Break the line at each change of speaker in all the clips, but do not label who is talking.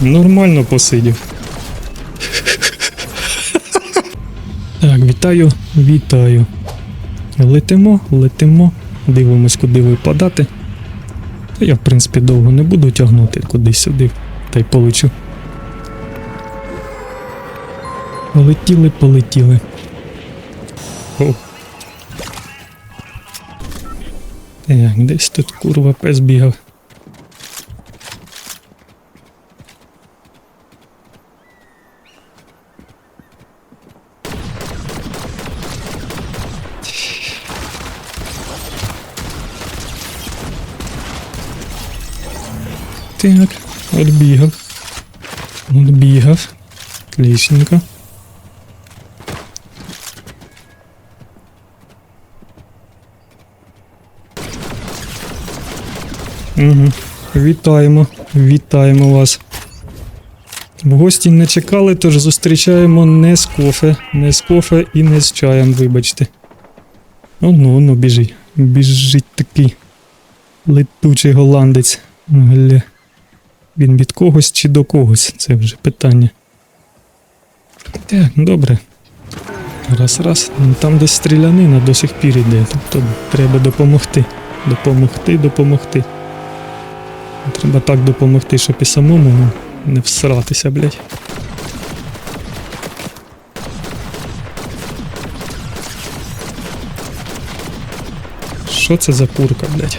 Нормально посидів. Так, вітаю, вітаю. Летимо, летимо, дивимось, куди випадати. Та я, в принципі, довго не буду тягнути кудись сюди, та й полечу. Полетіли, полетіли. О. Так, десь тут курва пес бігав. Так, отбігав. Отбігав. Отличненько. Угу. Вітаємо, вітаємо вас. В гості не чекали, тож зустрічаємо не з кофе, не з кофе і не з чаєм, вибачте. Оно, оно біжить. Біжить такий летучий голландець. Гля. Він від когось чи до когось, це вже питання. Так, добре. Раз, раз. Ну, Там десь стрілянина до сих пір іде, тобто треба допомогти. Допомогти, допомогти. Треба так допомогти, щоб і самому не всратися, блядь. Що це за курка, блядь?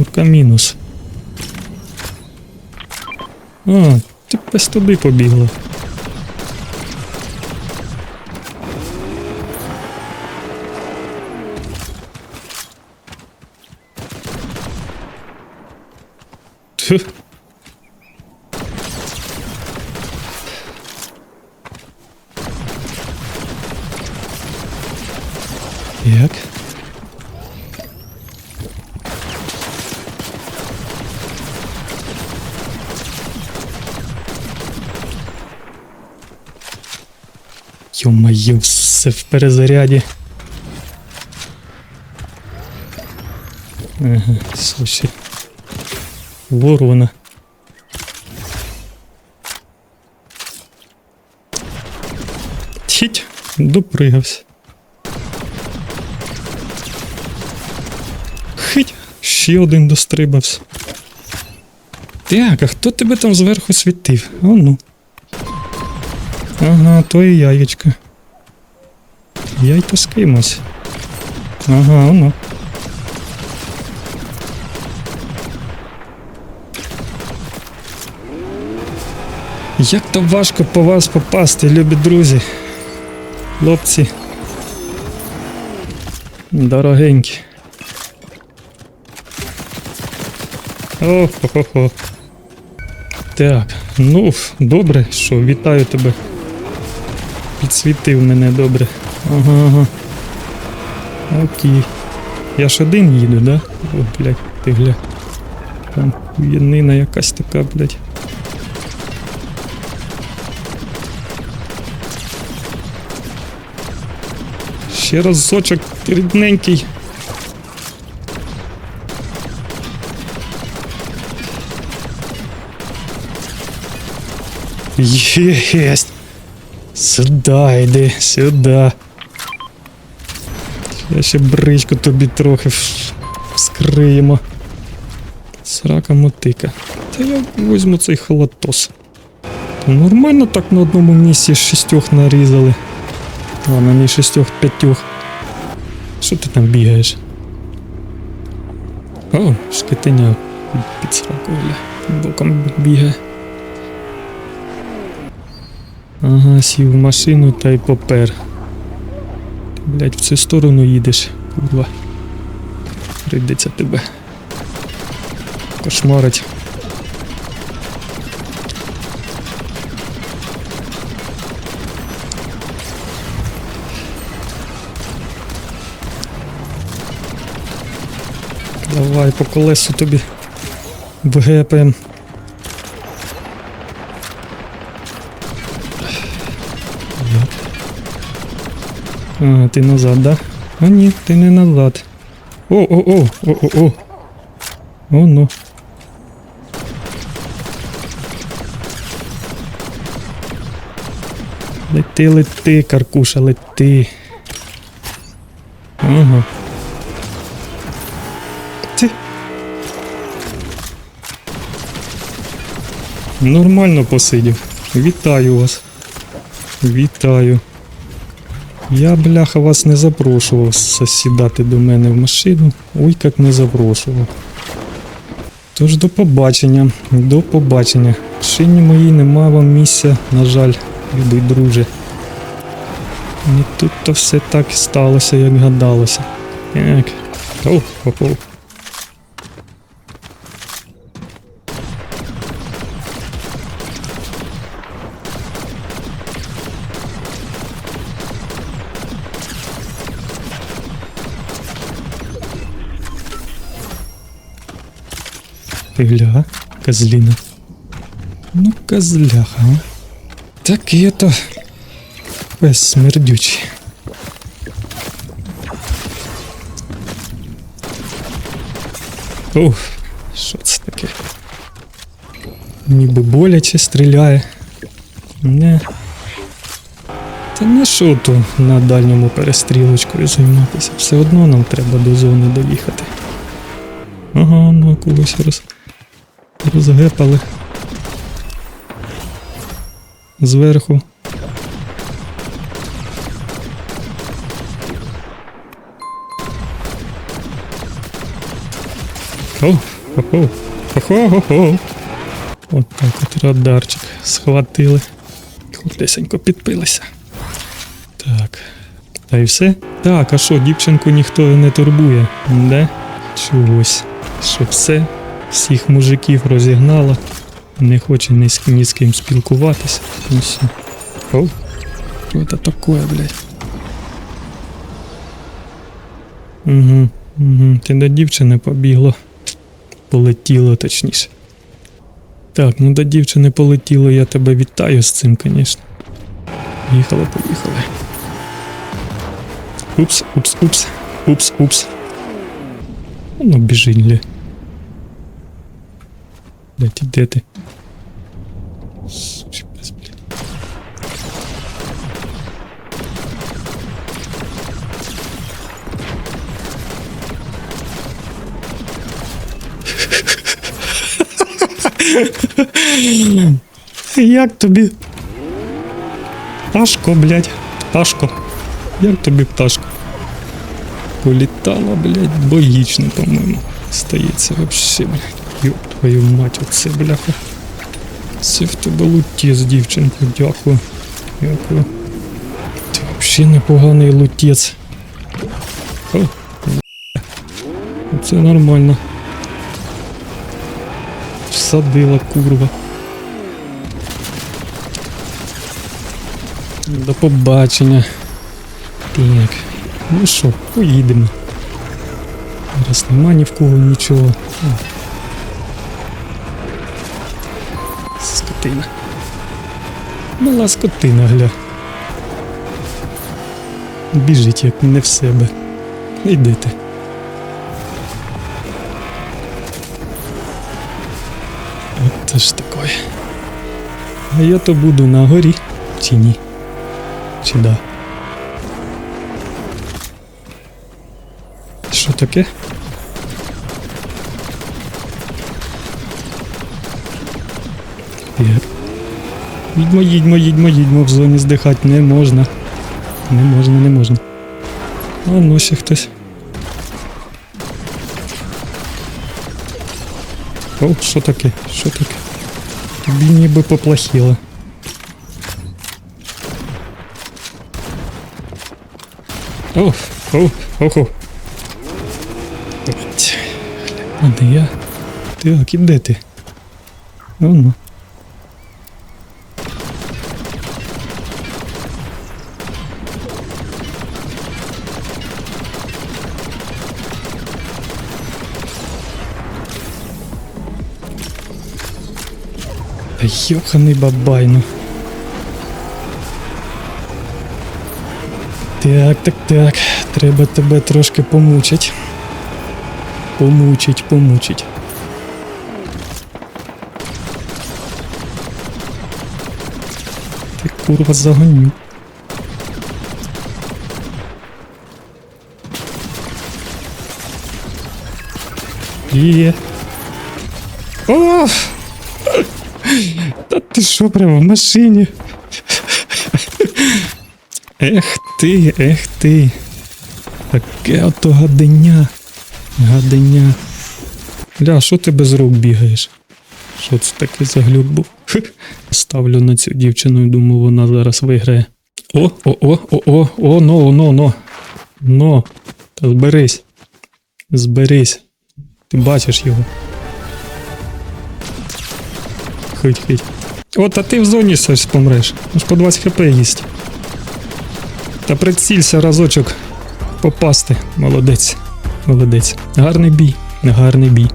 Курка мінус. А, ти без туди побігла. Тьфу. Як? Йо-моє, все в перезаряді. Ага, слушай. Ворона. Тіть, допригався. Хить, ще один дострибався. Так, а хто тебе там зверху світив? О, ну. Ага, то і яєчка. Яйко з кимось. Ага, воно. Як то важко по вас попасти, любі друзі. Хлопці. Дорогенькі. О-хо-хо-хо. Так, ну, добре, що вітаю тебе. Підсвітив мене добре. Ага, ага. Окей. Я ж один їду, да? О, блядь, ти гля. Там янина якась така, блядь. Ще разочок рідненький. Єсть. Сюда йди, сюди. Я ще бричку тобі трохи вскриємо. Срака мотика. Та я візьму цей халатос. Нормально так на одному місці шістьох нарізали. Ладно, не шістьох, п'ятьох. Що ти там бігаєш? О, шкетиня під сракою, бля. Боком бігає. Ага, сів в машину та й попер. Ти, блядь, в цю сторону їдеш, курва. Прийдеться тебе. Кошмарить. Давай по колесу тобі вгепаєм. А, ти назад, да? А ні, ти не назад. О, о, о, о, о, о. О, ну. Лети, лети, каркуша, лети. Ага. Ти. Нормально посидів. Вітаю вас. Вітаю. Я, бляха, вас не запрошував сідати до мене в машину. Ой, як не запрошував. Тож до побачення, до побачення. В шині моїй нема вам місця, на жаль, любий друже. Не тут то все так сталося, як гадалося. Так. Оу, оу, Ти козліна. Ну, козляха, а. Такий то пес смердючий. Ух, що це таке? Ніби боляче стріляє. Не. Та не що на дальньому перестрілочкою займатися. Все одно нам треба до зони доїхати. Ага, ну когось роз... розгепали. Зверху. О, хо-хо, хо-хо-хо-хо. От так от радарчик схватили. Худесенько підпилися. Так. Та й все? Так, а що, дівчинку ніхто не турбує, де? Чогось. Що все, всіх мужиків розігнала. Не хоче ні з, ні з ким спілкуватися. І все. О, що це таке, блядь? Угу, угу. Ти до дівчини побігло. Полетіло, точніше. Так, ну до дівчини полетіло, я тебе вітаю з цим, звісно. Їхали, поїхали. Упс, упс, упс, упс, упс. Ну, біжить, лє. Де ти. Як тобі? Пташко, блядь, пташко. Як тобі пташко? Політала, блядь, богічно, по-моєму. Стається вообще, блядь. Ёб твою мать, оце, бляха. Це в тебе лутєць, дівчинко, дякую. Дякую. Ти вообще непоганий лутєць. О. Це нормально. Всадила курва. До побачення. Так. Ну що, поїдемо. Зараз нема ні в кого нічого. Скотина. Мала скотина, гля. Біжить, як не в себе. Йдете. От то ж такое. А я то буду на горі, чи ні? Чи да? Що таке? Їдьмо, їдьмо, їдьмо, їдьмо, в зоні здихати не можна. Не можна, не можна. А ну ще хтось. О, що таке? Що таке? Тобі ніби поплохіло. О, о, охо. А де я? Так, і де ти? О, ну. Йоханий бабай, ну. Так, так, так. Треба тебе трошки помучить. Помучить, помучить. Ти курва загоню. Є. Оф! Ти що прямо в машині? Ех ти, ех ти. Таке ото гаденя. Гаденя. Ля, що ти без рук бігаєш? Що це таке за глюк був? Ставлю на цю дівчину і думаю, вона зараз виграє. О, о, о, о, о, о, но, но, но. Но. Та зберись. Зберись. Ти бачиш його. Хить, хить. От, а ти в зоні щось помреш. Аж по 20 хп їсть. Та прицілься разочок попасти. Молодець. Молодець. Гарний бій. Гарний бій.